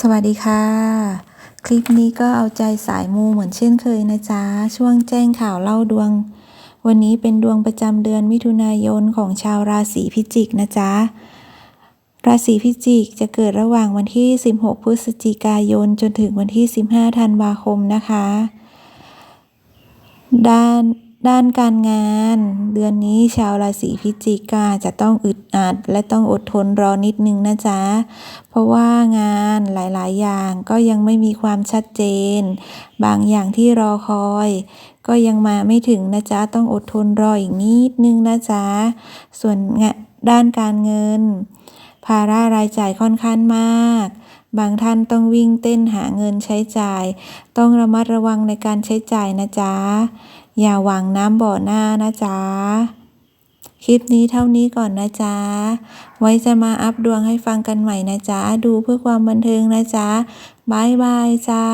สวัสดีค่ะ คลิปนี้ก็เอาใจสายมูเหมือนเช่นเคยนะจ๊ะ ช่วงแจ้งข่าวเล่าดวง วันนี้เป็นดวงประจำเดือนมิถุนายนของชาวราศีพิจิกนะจ๊ะ ราศีพิจิกจะเกิดระหว่างวันที่ 16 พฤศจิกายนจนถึงวันที่ 15 ธันวาคมนะคะ ด้านด้านการงาน เดือนนี้ชาวราศีพิจิกาจะต้องอึดอัด และต้องอดทนรอนิดนึงนะจ๊ะ เพราะว่างานหลายอย่างก็ยังไม่มีความชัดเจน บางอย่างที่รอคอย ก็ยังมาไม่ถึงนะจ๊ะ ต้องอดทนรออีกนิดนึงนะจ๊ะ ส่วนด้านการเงิน ภาระรายจ่ายค่อนข้างมากบางท่านต้องวิ่งเต้นหาเงินใช้จ่าย ต้องระมัดระวังในการใช้จ่ายนะจ๊ะ อย่าหวังน้ำบ่อหน้านะจ๊ะ คลิปนี้เท่านี้ก่อนนะจ๊ะ ไว้จะมาอัปดวงให้ฟังกันใหม่นะจ๊ะ ดูเพื่อความบันเทิงนะจ๊ะบายบายจ้า